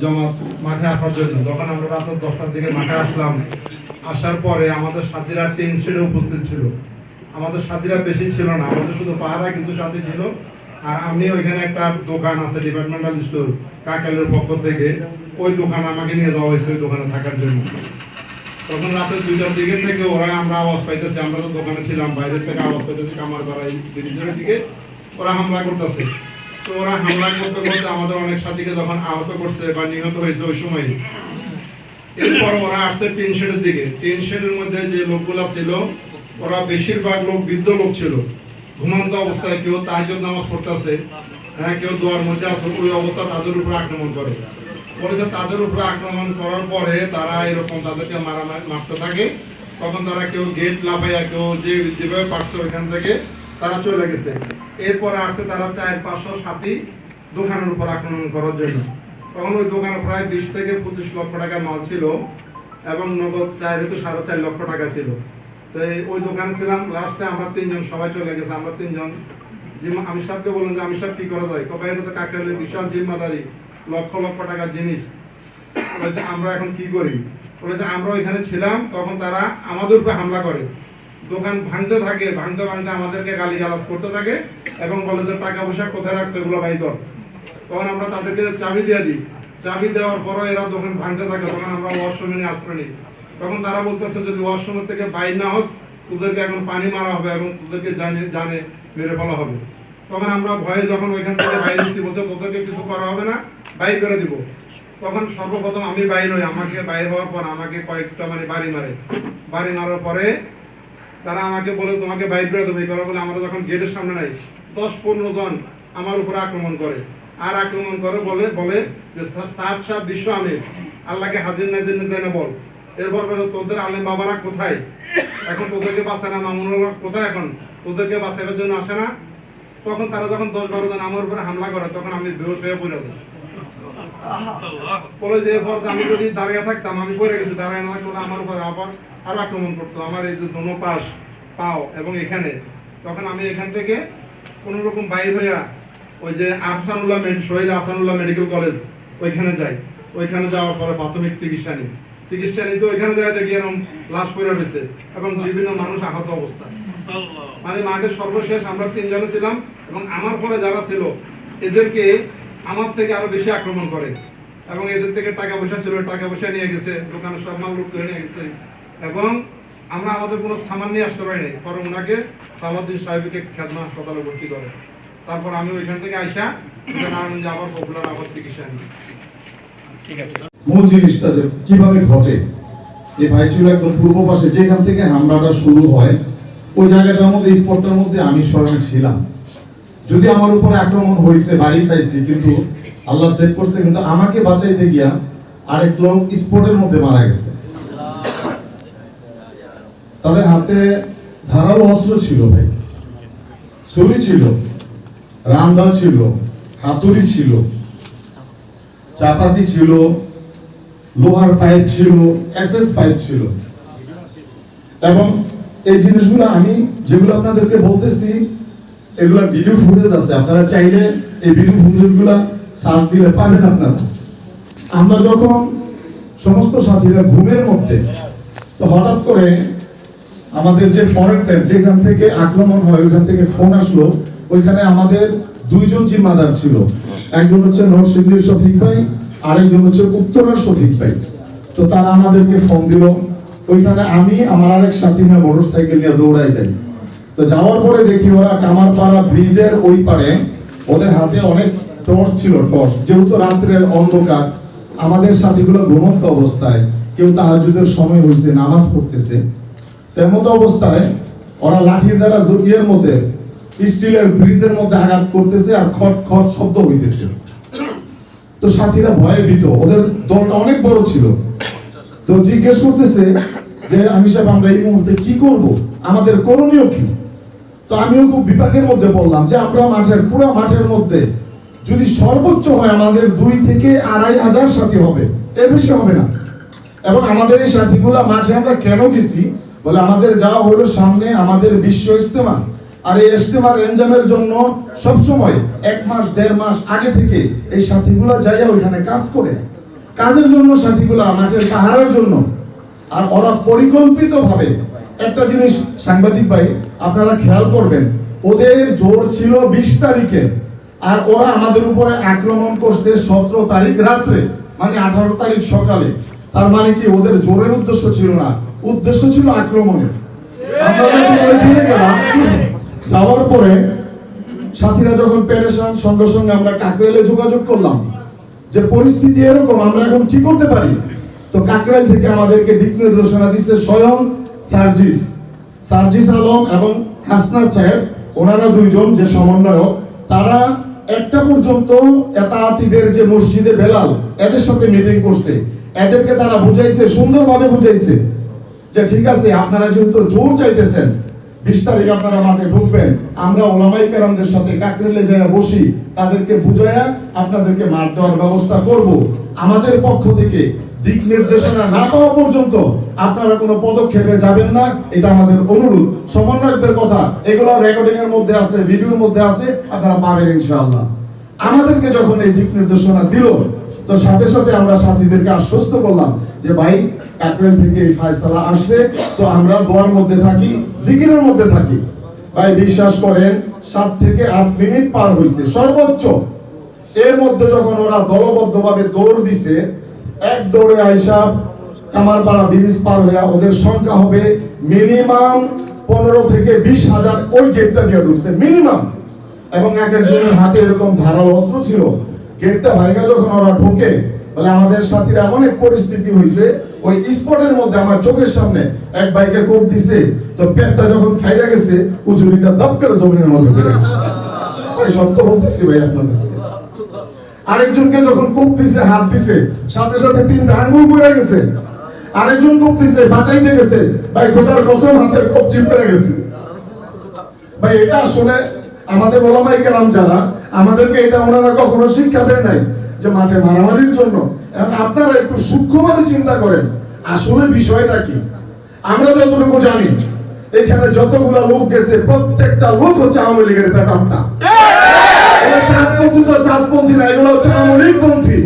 জমাত মাঠে আসার জন্য। যখন আমরা রাত দশটার দিকে মাঠে আসলাম, আসার পরে আমাদের সাথীরা টিন শেডে উপস্থিত ছিল। আমাদের সাথীরা বেশি ছিল না, আমাদের শুধু পাহারা কিছু সাথী ছিল। আর আমি ওইখানে একটা দোকান আছে ডিপার্টমেন্টাল স্টোর কাকালের পক্ষ থেকে। ওই দোকান আমাকে নিয়ে যাওয়া হয়েছে ওই দোকানে থাকার জন্য। তখন রাতের দুইটার দিকে থেকে ওরা আমরা আওয়াজ পাইতেছি, আমরা তো দোকানে ছিলাম, বাইরের থেকে আওয়াজ পাইতেছি কামার ব্রিজের দিকে ওরা হামলা করতেছে। তো ওরা হামলা করতে করতে আমাদের অনেক সাথীকে যখন আহত করছে বা নিহত হয়েছে ওই সময়। এরপর ওরা আসছে টিন শেডের দিকে। টিন শেডের মধ্যে যে লোকগুলা ছিল, ওরা বেশিরভাগ লোক বৃদ্ধ লোক ছিল। ঘুমন্ত অবস্থায় কেউ তাহাজ্জুদ নামাজ পড়তেছে হ্যাঁ কেউ দোয়ার মধ্যে আছে, ওই অবস্থা তাদের উপর আক্রমণ করে। বলেছে তাদের উপর আক্রমণ করার পরে তারা এরকম তাদেরকে মারা মারতে থাকে। তখন তারা কেউ গেট লাফাইয়া কেউ যে যেভাবে পারছে ওইখান থেকে তারা চলে গেছে। এরপরে আসছে তারা চার, পাঁচশো সাথী দোকানের উপর আক্রমণ করার জন্য। তখন ওই দোকানে প্রায় বিশ থেকে পঁচিশ লক্ষ টাকার মাল ছিল এবং নগদ চার তো সাড়ে চার লক্ষ টাকা ছিল। তো ওই দোকানে ছিলাম, লাস্টে আমরা তিনজন, সবাই চলে গেছে। আমরা তিনজন। আমি সাহেবকে বললাম যে আমি সাহেব, কি করা যায়? কবে এটা তো কাকরালের বিশাল জিম্মাদারি, লক্ষ লক্ষ টাকার জিনিস। বলেছে, আমরা এখন কি করি? বলেছে, আমরা ওইখানে ছিলাম, তখন তারা আমাদের উপরে হামলা করে। দোকান ভাঙতে থাকে, ভাঙতে ভাঙতে আমাদেরকে গালি গালাজ করতে থাকে এবং বলে যে টাকা পয়সা কোথায় রাখছে এগুলো কর। তখন আমরা তাদেরকে চাবি দিয়ে দিই। চাবি দেওয়ার পরও এরা যখন ভাঙতে থাকে, তখন আমরা ওয়াশরুমে নিয়ে আশ্রয় নিই। তখন তারা বলতেছে, যদি ওয়াশরুমের থেকে বাইর না হস, তোদেরকে এখন পানি মারা হবে এবং তোদেরকে জানে জানে, মেরে ফেলা হবে। তখন আমরা ভয়ে যখন ওইখান থেকে বাইরে এসেছি বলছে, তোদেরকে কিছু করা হবে না, বাইর করে দিব। তখন সর্বপ্রথম আমি বাইর হই, আমাকে বাইর হওয়ার পর আমাকে কয়েকটা মানে বাড়ি মারে। বাড়ি মারার পরে তারা আমাকে বলে, তোমাকে বাইর করে দেবে। কথা বলে আমরা যখন গেটের সামনে নাই, দশ পনেরো জন আমার উপরে আক্রমণ করে। আর আক্রমণ করে বলে বলে যে সাত সাত বিশ্ব আমির, আল্লাহকে হাজির নাজির জানে বল। এরপর বলে, তোদের আলেম বাবারা কোথায়? এখন তোদেরকে বাঁচে না মামুনুল্লাহ কোথায় এখন? তোদেরকে বাঁচাবার জন্য আসে না? তখন তারা যখন দশ বারো জন আমার উপরে হামলা করে, তখন আমি বেহোশ হয়ে পড়ে যাই। বলে যে এরপর আমি যদি দাঁড়িয়ে থাকতাম আমি পড়ে গেছি দাঁড়িয়ে না থাকলে আমার উপরে আবার আরও আক্রমণ করতো। আমার এই যে দোনো পাশ পাও এবং এখানে। তখন আমি এখান থেকে কোনো রকম বাইর হইয়া ওই যে Ahsanullah med Shaheed Ahsanullah medical college ওইখানে যাই। ওইখানে যাওয়ার পরে প্রাথমিক চিকিৎসা নিই। চিকিৎসা নিতে ওইখানে যাই দেখি এরকম লাশ পড়ে রয়েছে এবং বিভিন্ন মানুষ আহত অবস্থা মানে মাঠের সর্বশেষ আমরা তিনজনে ছিলাম এবং আমার পরে যারা ছিল এদেরকে আমার থেকে আরও বেশি আক্রমণ করে। এবং এদের থেকে টাকা পয়সা ছিল টাকা পয়সা নিয়ে গেছে দোকানের সব মাল লুট করে নিয়ে গেছে। এবং আমরা আমাদের কোনো সামান নিয়ে আসতে পারিনি। পরে ওনাকে সালাউদ্দিন সাহেবকে খেদমা হাসপাতালে ভর্তি করে। তারপর আমি ওইখান থেকে আইসা নারায়ণগঞ্জে আবার পপুলার আবার চিকিৎসা নিই। মূল জিনিসটা যে কীভাবে ঘটে যে ভাই ছিল একদম পূর্ব পাশে যেখান থেকে হামলাটা শুরু হয় ওই জায়গাটার মধ্যে স্পটটার মধ্যে আমি স্বয়ং ছিলাম। যদি আমার উপরে আক্রমণ হয়েছে, বাড়ি খাইছি, কিন্তু আল্লাহ সেভ করছে, কিন্তু আমাকে বাঁচাইতে গিয়া আরেক লোক স্পটের মধ্যে মারা গেছে। তাদের হাতে ধারালো অস্ত্র ছিল ভাই। ছুরি ছিল রামদা ছিল, হাতুড়ি ছিল, চাপাতি ছিল, লোহার পাইপ ছিল এসএস পাইপ ছিল। এবং এই জিনিসগুলো আমি যেগুলো আপনাদেরকে বলতেছি এগুলোর ভিডিও ফুটেজ আছে, আপনারা চাইলে এই ভিডিও ফুটেজগুলো সার্চ দিলে পাবেন আপনারা। আমরা যখন সমস্ত সাথীরা ঘুমের মধ্যে, তো হঠাৎ করে আমাদের যে ফরেন যেখান থেকে আক্রমণ হয়, ওইখান থেকে ফোন আসলো, ওইখানে আমাদের দুইজন জিম্মাদার ছিল। একজন হচ্ছে নরসিংদীর শফিক ভাই, আরেকজন হচ্ছে উত্তরের শফিক ভাই। তো তারা আমাদেরকে ফোন দিল, ওইখানে আমি, আমার আরেক সাথী মোটর সাইকেল নিয়ে দৌড়াই যাই। তো যাওয়ার পরে দেখি ওরা কামারপাড়া ব্রিজের ওই পারে ওদের হাতে অনেক টর্চ ছিল টর্চ, যেহেতু রাত্রের অন্ধকার। আমাদের সাথীগুলো ঘুমন্ত অবস্থায়, কেউ তাহাজুদের সময় হয়েছে নামাজ পড়তেছে। তেমত অবস্থায় ওরা লাঠির দ্বারা জুতিয়ের মধ্যে, স্টিলের ব্রিজের মধ্যে আঘাত করতেছে আর খট খট শব্দ হইতেছে। তো সাথীরা ভয়ে ভীত, ওদের দলটা অনেক বড় ছিল। তো জিজ্ঞেস করতেছে যে আমি সাহেব আমরা এই মুহূর্তে কি করব? আমাদের করণীয় কি? তো আমিও খুব বিপাকের মধ্যে বললাম যে আমরা মাঠের, পুরো মাঠের মধ্যে যদি সর্বোচ্চ হয় আমাদের দুই থেকে আড়াই হাজার সাথী হবে এর বেশি হবে না। এবং আমাদের এই সাথীগুলা মাঠে আমরা কেন গেছি? বলে আমাদের যাওয়া হলো সামনে আমাদের বিশ্ব ইস্তেমা আর এই ইস্তেমার এনজামের জন্য সবসময় এক মাস, দেড় মাস আগে থেকে এই সাথীগুলা যাইয়া ওইখানে কাজ করে। কাজের জন্য সাথীগুলা, মাঠের পাহারার জন্য। আর ওরা পরিকল্পিতভাবে, একটা জিনিস সাংবাদিক ভাই আপনারা খেয়াল করবেন, ওদের জোর ছিল বিশ তারিখে, আর ওরা আমাদের উপরে আক্রমণ করছে সতেরো তারিখ রাত্রে মানে আঠারো তারিখ সকালে। তার মানে কি, ওদের জোরের উদ্দেশ্য ছিল না, উদ্দেশ্য ছিল আক্রমণের। যাওয়ার পরে সাথীরা যখন পেরেশান, সঙ্গে সঙ্গে আমরা কাকরেলে যোগাযোগ করলাম, যে পরিস্থিতি এরকম, আমরা এখন কি করতে পারি? তো কাকরাইল থেকে আমাদেরকে দিক নির্দেশনা দিচ্ছে স্বয়ং সার্জিস। সার্জিস আলম এবং হাসনাত সাহেব, ওনারা দুইজন যে সমন্বয়ক, তারা একটা পর্যন্ত এতাহাতিদের যে মসজিদে বেলাল, এদের সাথে মিটিং করছে। এদেরকে তারা বুঝাইছে, সুন্দরভাবে বুঝাইছে যে ঠিক আছে, আপনারা যেহেতু জোর চাইতেছেন, বিশ তারিখ আপনারা মাঠে ঢুকবেন, আমরা ওলামাই কেরামদের সাথে কাকরেলে যায় বসি, তাদেরকে বুঝাইয়া আপনাদেরকে মাঠ দেওয়ার ব্যবস্থা করব। আমাদের পক্ষ থেকে দিক নির্দেশনা না পাওয়া পর্যন্ত আপনারা কোনো পদক্ষেপে যাবেন না। এটা আমাদের অনুরোধ। সমন্বয়কদের কথা, এগুলো রেকর্ডিং এর মধ্যে আছে ভিডিওর মধ্যে আছে, আপনারা পাবেন ইনশাআল্লাহ। আমাদেরকে যখন এই দিক নির্দেশনা দিল, তো সাথে সাথে আমরা সাথীদেরকে আশ্বস্ত করলাম যে, ভাই এপ্রিল থেকে এই ফায়সালা আসছে, তো আমরা দোয়ার মধ্যে থাকি, জিকিরের মধ্যে থাকি। ভাই, বিশ্বাস করেন, সাত থেকে আট মিনিট পার হয়েছে সর্বোচ্চ। এর মধ্যে যখন ওরা দলবদ্ধভাবে দৌড় দিছে এক দৌড়ে আইসা কামারপাড়া ব্রিজ পার হইয়া ওদের সংখ্যা হবে মিনিমাম পনেরো থেকে বিশ হাজার ওই গেটটা দিয়ে ঢুকছে, মিনিমাম। এবং এক একজনের হাতে এরকম ধারালো অস্ত্র ছিল। গেটটা ভাইগা যখন ওরা ঢোকে, বলে আমাদের সাথীরা এমন এক পরিস্থিতি হয়েছে ওই স্পটের মধ্যে আমার চোখের সামনে এক বাইকে কোপ দিছে, তো পেটটা যখন খাইয়া গেছে, উজুরিটা দপ করে জমিনের মধ্যে বেড়ে গেছে। সত্য বলতেছি ভাই আপনাদের। আরেকজনকে যখন কোপ দিছে, হাত দিছে, সাথে সাথে তিনটা আঙ্গুল পড়ে গেছে। আরেকজন কোপ দিছে, বাঁচাইতে গেছে। ভাই, খোদার কসম, হাতের কোপ চিপ পড়ে গেছে। ভাই, এটা আসলে আমাদের ওলামাই কেরাম যারা, আমাদেরকে এটা ওনারা কখনো শিক্ষা দেয় নাই যে মাঠে মারামারির জন্য। আপনারা একটু সূক্ষ্মভাবে চিন্তা করেন, আসলে বিষয়টা কি? আমরা যতটুকু জানি, এখানে যতগুলো লোক গেছে, প্রত্যেকটা লোক হচ্ছে আওয়ামী লীগের এরা সাতপন্থী তো সাতপন্থী না এগুলো হচ্ছে আওয়ামী পন্থী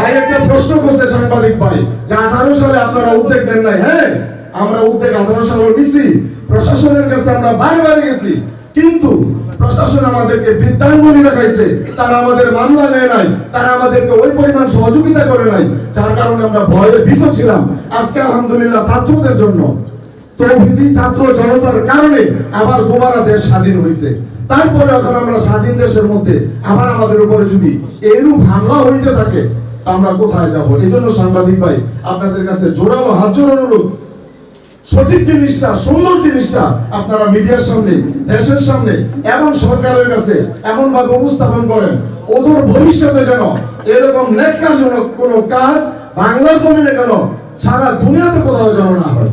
ভাই একটা প্রশ্ন করছে সাংবাদিক ভাই যে আঠারো সালে আপনারা উদ্যোগ নেন নাই? হ্যাঁ আমরা উদ্যোগ আঠারো সালে নিছি। প্রশাসনের কাছে আমরা বারে গেছি। কিন্তু প্রশাসন আমাদেরকে বৃদ্ধাঙ্গুলি দেখাইছে। তারা আমাদের মামলা নেয় নাই। তারা আমাদেরকে ওই পরিমাণ সহযোগিতা করে নাই যার কারণে আমরা ভয়ে ভীত ছিলাম। আজকে আলহামদুলিল্লাহ ছাত্রদের জন্য। তৌহিদি ছাত্র জনতার কারণে আবার দুবারা দেশ স্বাধীন হয়েছে তারপরে এখন আমরা স্বাধীন দেশের মধ্যে, আবার আমাদের উপরে যদি এরূপ হামলা হইতে থাকে আমরা কোথায় যাব? এই জন্য সাংবাদিক ভাই, আপনাদের কাছে জোরালো হাত জোর অনুরোধ। সঠিক জিনিসটা, সুন্দর জিনিসটা আপনারা মিডিয়ার সামনে, দেশের সামনে এবং সরকারের কাছে এমন ভাবে উপস্থাপন করেন ওদের ভবিষ্যতে যেন এরকম নেককারজনক কোনো কাজ বাংলার জমিনে কেন সারা দুনিয়াতে কোথাও যেন না হয়।